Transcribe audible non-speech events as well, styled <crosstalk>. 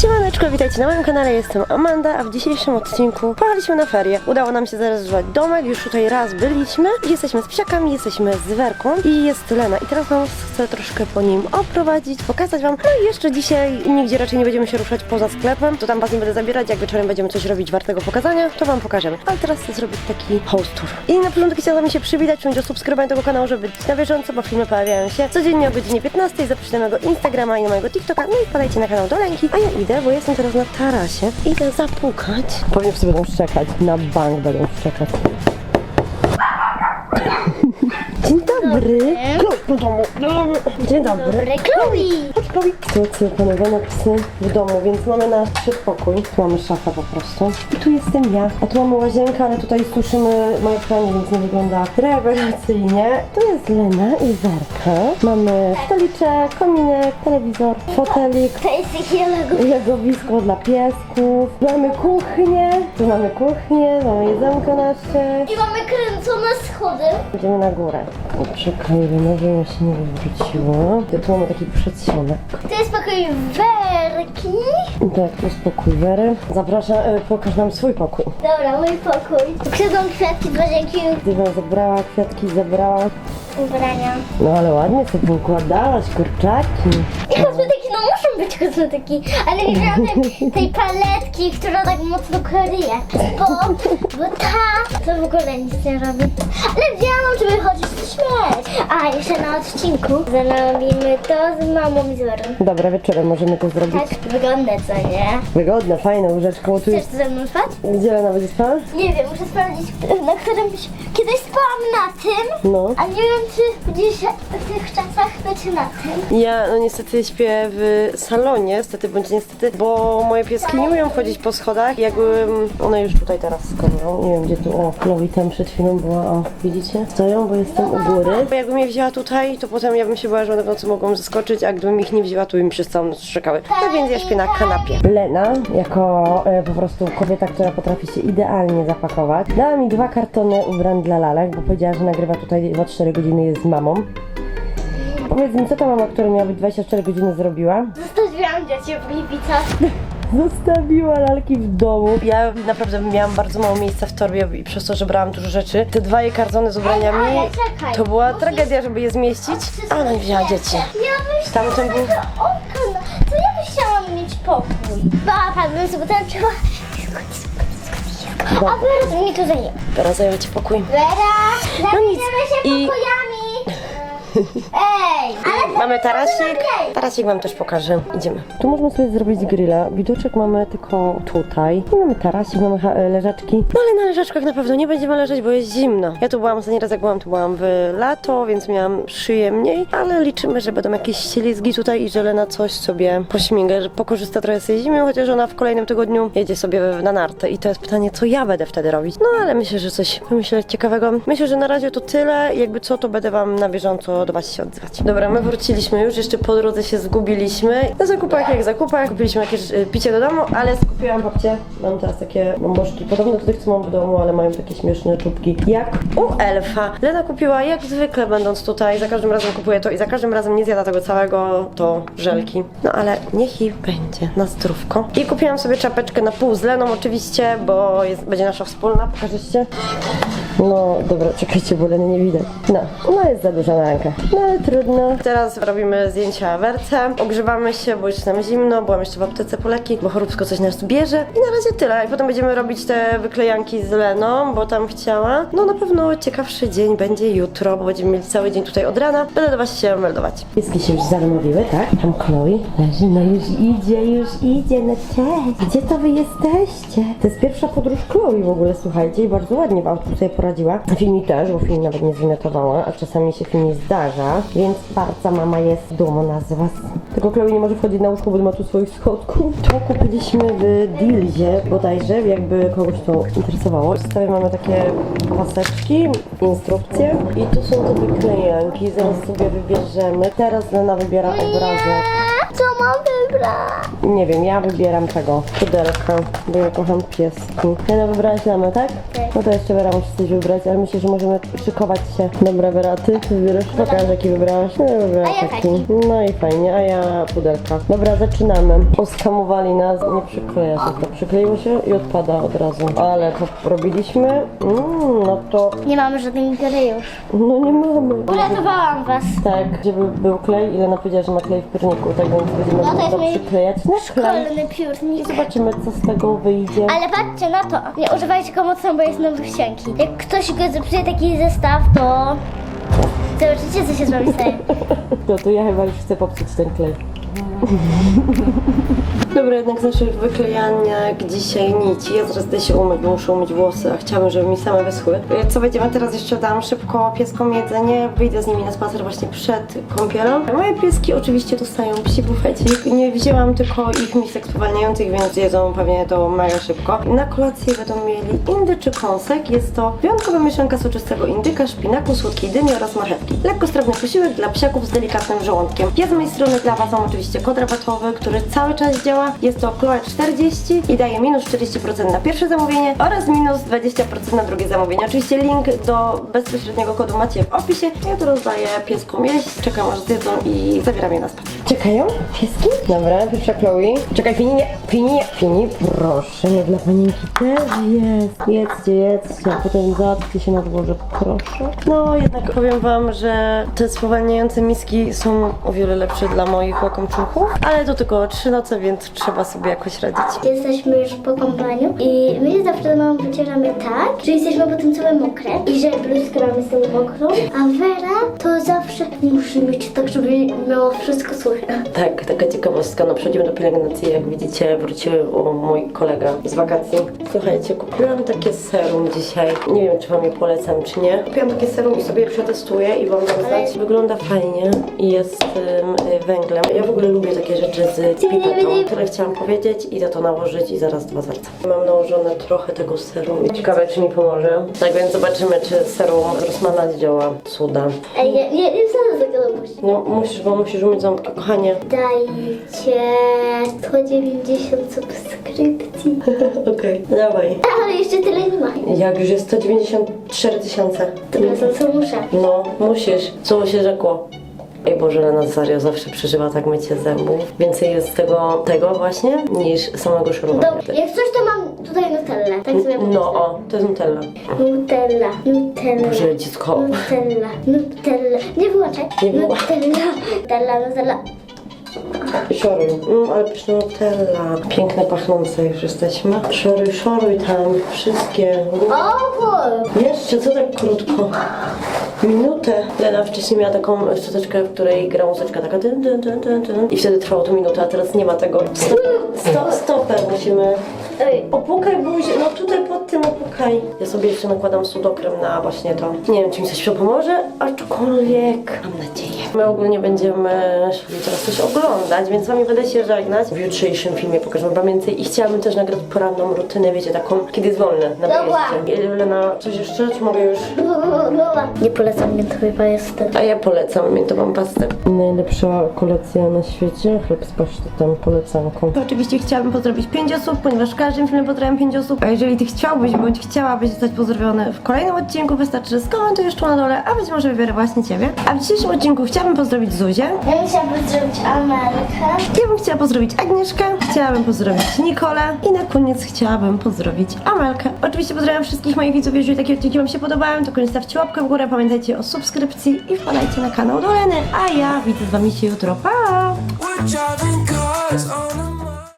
Siemaneczko, witajcie na moim kanale, jestem Amanda, a w dzisiejszym odcinku pojechaliśmy na ferie. Udało nam się zarezerwować domek, już tutaj raz byliśmy. Jesteśmy z psiakami, jesteśmy z Werką i jest Lena. I teraz wam chcę troszkę po nim oprowadzić, pokazać wam. No i jeszcze dzisiaj nigdzie raczej nie będziemy się ruszać poza sklepem, to tam was nie będę zabierać, jak wieczorem będziemy coś robić wartego pokazania, to wam pokażemy. Ale teraz chcę zrobić taki host tour. I na początek chciałabym się przywitać, przyjąć o subskrybowanie tego kanału, żeby być na bieżąco, bo filmy pojawiają się codziennie o godzinie 15. Zapraszam na mojego Instagrama i na mojego TikToka. No i wpadajcie na kanał do Lenki. A ja idę, bo jestem teraz na tarasie. Idę zapukać. Pewnie wszyscy będą szczekać. Na bank będą szczekać. Dzień dobry. Klucz do domu. Dzień dobry. Chloe! Chodź, Chloe. Słuchajcie, panowane psy w domu, więc mamy nasz przedpokój. Tu mamy szafę po prostu. I tu jestem ja. A tu mamy łazienkę, ale tutaj suszymy moje pranie, więc nie wygląda rewelacyjnie. Tu jest Lena i Werka. Mamy stoliczek, kominek, telewizor, fotelik. To jest takie logo. Legowisko dla piesków. Mamy kuchnię. Tu mamy kuchnię, mamy jedzonko nasze. I mamy kręcone schody. Idziemy na górę. O, Czekaj, żeby się nie wywróciło. Tu mamy taki przedsionek. To jest pokój Werki. Tak, to jest pokój Wery. Zapraszam, e, pokaż nam swój pokój. Dobra, mój pokój. Krzywą kwiatki, dwa dzięki Dywan zabrała, kwiatki zabrała. ubrania. No ale ładnie sobie układałaś, kurczaki. I kosmetyki, <laughs> być kosmetyki, ale nie tej, tej paletki, która tak mocno kryje. Bo, bo ta to w ogóle nic nie robi. Ale wzięłam, żeby chodzić śmieć. A, jeszcze na odcinku zanowimy to z mamą i z Werą. Dobra, wieczorem możemy to zrobić. Tak wygląda, co nie? Wygodne, fajne łóżeczko. Tu Chcesz jest... ze mną spać? Gdzie Lena będzie spała? Nie wiem, muszę sprawdzić, na którym kiedyś spałam na tym, No. a nie wiem, czy gdzieś w tych czasach będzie na tym. Ja no niestety śpię w salonie, niestety bądź niestety, bo moje pieski nie umieją chodzić po schodach. Jakby one już tutaj teraz skończą. Nie wiem gdzie tu, o, Chloe tam przed chwilą była, o, widzicie? Stoją, bo jestem u góry. Bo jakbym je wzięła tutaj, to potem ja bym się bała, że one w nocy mogą zeskoczyć, a gdybym ich nie wzięła, to by mi przez całą noc szczekały. No więc ja śpię na kanapie. Lena, jako e, po prostu kobieta, która potrafi się idealnie zapakować, dała mi dwa kartony ubrań dla lalek, bo powiedziała, że nagrywa tutaj 2-4 godziny jest z mamą. Powiedz mi, co ta mama, która miała być 24 godziny zrobiła? Zostawiłam dzieci w Gliwicach. Zostawiła lalki w domu. Ja naprawdę miałam bardzo mało miejsca w torbie i przez to, że brałam dużo rzeczy. Te dwa jej kartony z ubraniami, ale czekaj. to była tragedia, żeby je zmieścić, a ona nie wzięła dzieci. Ja byś Tamten był... okno, to ja byś chciałam mieć pokój. Papa, bym sobie tańczyła. Dobra. A Vera mi tu zajmie. Teraz zajęła ci pokój. Vera, No zajmiemy się I- pokojami. Ej, Mamy tarasik. Tarasik wam też pokażę. Idziemy. Tu możemy sobie zrobić grilla. Widoczek mamy tylko tutaj. I mamy tarasik, mamy ha- e, leżaczki. No ale na leżaczkach na pewno nie będziemy leżeć, bo jest zimno. Ja tu byłam ostatni raz jak byłam, to byłam w lato, więc miałam przyjemniej. Ale liczymy, że będą jakieś ślizgi tutaj i że Lena coś sobie pośmiga, że pokorzysta trochę z tej zimy, chociaż ona w kolejnym tygodniu jedzie sobie na nartę. I to jest pytanie, co ja będę wtedy robić. No ale myślę, że coś wymyślę ciekawego. Myślę, że na razie to tyle. Jakby co, to będę wam na bieżąco do was się. Dobra, my wróciliśmy już, jeszcze po drodze się zgubiliśmy. Na zakupach jak zakupach, kupiliśmy jakieś y, picie do domu, ale skupiłam babcię. Mam teraz takie bambożki, podobne do tych, co mam w domu, ale mają takie śmieszne czubki. Jak u elfa. Lena kupiła jak zwykle będąc tutaj, za każdym razem kupuje to i za każdym razem nie zjada tego całego, to żelki. No ale niech jej będzie, na zdrówko. I kupiłam sobie czapeczkę na pół z Leną oczywiście, bo jest, będzie nasza wspólna, pokażecie? No dobra, czekajcie, bo Leny nie widać. No, no jest za duża na rękę. No ale trudno. Teraz robimy zdjęcia werce, ogrzewamy się, bo jest nam zimno, byłam jeszcze w aptece po leki, bo choróbsko coś nas bierze. I na razie tyle. I potem będziemy robić te wyklejanki z Leną, bo tam chciała. No na pewno ciekawszy dzień będzie jutro, bo będziemy mieli cały dzień tutaj od rana. Będę do was się meldować. Pieski się już zadomowiły, tak? Tam Chloe leży, no już idzie, już idzie, no cześć. Gdzie to wy jesteście? To jest pierwsza podróż Chloe w ogóle, słuchajcie, i bardzo ładnie w autku sobie poradziła. Filmi też, bo film nawet nie zwymiotowała, a czasami się film nie zdarza, więc bardzo mama jest dumna z was. Tylko Chloe nie może wchodzić na łóżko, bo ma tu swoich schodków. To kupiliśmy w Dealzie bodajże, jakby kogoś to interesowało. W zestawie mamy takie paseczki, instrukcje i tu są te wyklejanki, zaraz sobie wybierzemy. Teraz Lena wybiera obrazek. co wybrać? Nie wiem, ja wybieram tego, pudelka, bo ja kocham pieski. Lena, wybrałaś lamę, tak? Tak. No to jeszcze Wera musi coś wybrać, ale myślę, że możemy szykować się. Dobra, Wera, ty wybierasz, pokaż jaki wybrałaś. No, ja wybrałam A ja taki. No i fajnie, a ja pudelka. Dobra, zaczynamy. Oskamowali nas, nie przykleja się to. Przykleiło się i odpada od razu. Ale to robiliśmy, mm, no to, Nie mamy żadnej gry już. no nie mamy. Uratowałam was. Tak, żeby był klej, ile powiedziała, że ma klej w pierniku, tak więc będziemy No to jest mój przyklejać na klej. Szkolny piórnik. Zobaczymy, co z tego wyjdzie. Ale patrzcie na to. Nie używajcie go mocno, bo jest nowy ścianki. Jak ktoś go zepsuje taki zestaw, to... Zobaczycie, co się z tym. <laughs> No to ja chyba już chcę popsuć ten klej. <laughs> Dobra, jednak z naszych wyklejanek dzisiaj nici. Ja zaraz idę się umyć, bo muszę umyć włosy, a chciałabym, żeby mi same wyschły. E, Co będziemy teraz jeszcze dam szybko pieskom jedzenie, wyjdę z nimi na spacer właśnie przed kąpielą. Moje pieski oczywiście dostają psi bufecik. Nie wzięłam tylko ich misek spowalniających, więc jedzą pewnie to mega szybko. Na kolację będą mieli indyczy kąsek. Jest to wyjątkowa mieszanka soczystego indyka, szpinaku, słodkiej dyni oraz marchewki. Lekkostrawny posiłek dla psiaków z delikatnym żołądkiem. Ja z mojej strony dla Was mam oczywiście kod rabatowy, który cały czas działa. Jest to Chloe 40 i daje minus 40% na pierwsze zamówienie oraz minus 20% na drugie zamówienie. Oczywiście link do bezpośredniego kodu macie w opisie. Ja to rozdaję pieskom jeść, czekam aż zjedzą i zabieram je na spacer. Czekają pieski? Dobra, pierwsza Chloe. Czekaj, Fini, nie, Fini, nie, Fini, proszę, nie dla panienki też jest. Jedzcie, jedzcie, a potem załatwcie się na dworze, proszę. No, jednak powiem wam, że te spowalniające miski są o wiele lepsze dla moich łakomczuchów, ale to tylko trzy noce, więc trzeba sobie jakoś radzić. Jesteśmy już po kąpaniu i my się zawsze mamą wycieramy tak, że jesteśmy potem całe mokre i że bluzkę mamy z tą mokrą, a Vera to zawsze musi mieć tak, żeby miało wszystko suche. Tak, taka ciekawostka. No przechodzimy do pielęgnacji. Jak widzicie, wrócił o, mój kolega z wakacji. Słuchajcie, kupiłam takie serum dzisiaj. Nie wiem, czy wam je polecam, czy nie. Kupiłam takie serum i sobie je przetestuję i wam dam znać. Wygląda fajnie i jest y, węglem. Ja w ogóle lubię takie rzeczy z pipetą, które chciałam powiedzieć. Idę to nałożyć i zaraz do was wracam. Mam nałożone trochę tego serum. Ciekawe, czy mi pomoże. Tak więc zobaczymy, czy serum Rossmana działa. Cuda. Ej, nie, nie, nie wsadzę tego buzi. No musisz, bo musisz umyć ząbki, kochanie. Dajcie 190 subskrypcji. <laughs> Okej, dawaj. Ale jeszcze tyle nie ma. Jak już jest 194 tysiące. To co muszę? No, musisz. Co się rzekło? Ej Boże, Lena serio zawsze przeżywa tak mycie zębów. Więcej jest tego, tego właśnie, niż samego szorowania. Dobra, jak coś to mam tutaj Nutellę. Tak sobie No o, to jest Nutella. Nutella, Nutella. Boże, dziecko. Nutella, Nutella. Nie wyłączaj. Nie wyłączaj. Nutella, Nutella, Nutella. Szoruj. Mm, ale pyszna Nutella. Piękne, pachnące już jesteśmy. Szoruj, szoruj tam. Wszystkie. O, Jeszcze, co tak krótko? Minutę. Lena wcześniej miała taką szczoteczkę, w której gra muzyczka taka dyn, dyn, dyn, dyn, dyn. I wtedy trwało to minutę, a teraz nie ma tego. Stop, stop, stopem musimy... Ej. Opukaj buzię, no tutaj pod tym opukaj. Ja sobie jeszcze nakładam sudokrem na właśnie to. Nie wiem, czy mi coś to pomoże, aczkolwiek mam nadzieję. My ogólnie będziemy szli teraz coś oglądać, więc z wami będę się żegnać. W jutrzejszym filmie pokażę wam więcej i chciałabym też nagrać poranną rutynę, wiecie, taką, kiedy jest wolne na wyjeździe. Lena, coś jeszcze, czy mogę już? Nie polecam miętowej pasty. A ja polecam miętową pastę. Najlepsza kolacja na świecie, chleb z pasztetem, polecanką. Oczywiście chciałabym pozdrowić 5 osób, ponieważ każdym filmie pozdrawiam 5 osób. A jeżeli ty chciałbyś bądź chciałabyś zostać pozdrowiony w kolejnym odcinku, wystarczy, że skomentujesz tu na dole, a być może wybiorę właśnie ciebie. A w dzisiejszym odcinku chciałabym pozdrowić Zuzię. Ja bym chciała pozdrowić Amelkę. Ja bym chciała pozdrowić Agnieszkę, chciałabym pozdrowić Nikolę i na koniec chciałabym pozdrowić Amelkę. Oczywiście pozdrawiam wszystkich moich widzów, jeżeli takie odcinki wam się podobają, to koniecznie stawcie łapkę w górę, pamiętajcie o subskrypcji i wpadajcie na kanał Doleny, a ja widzę z wami się jutro, pa! We're driving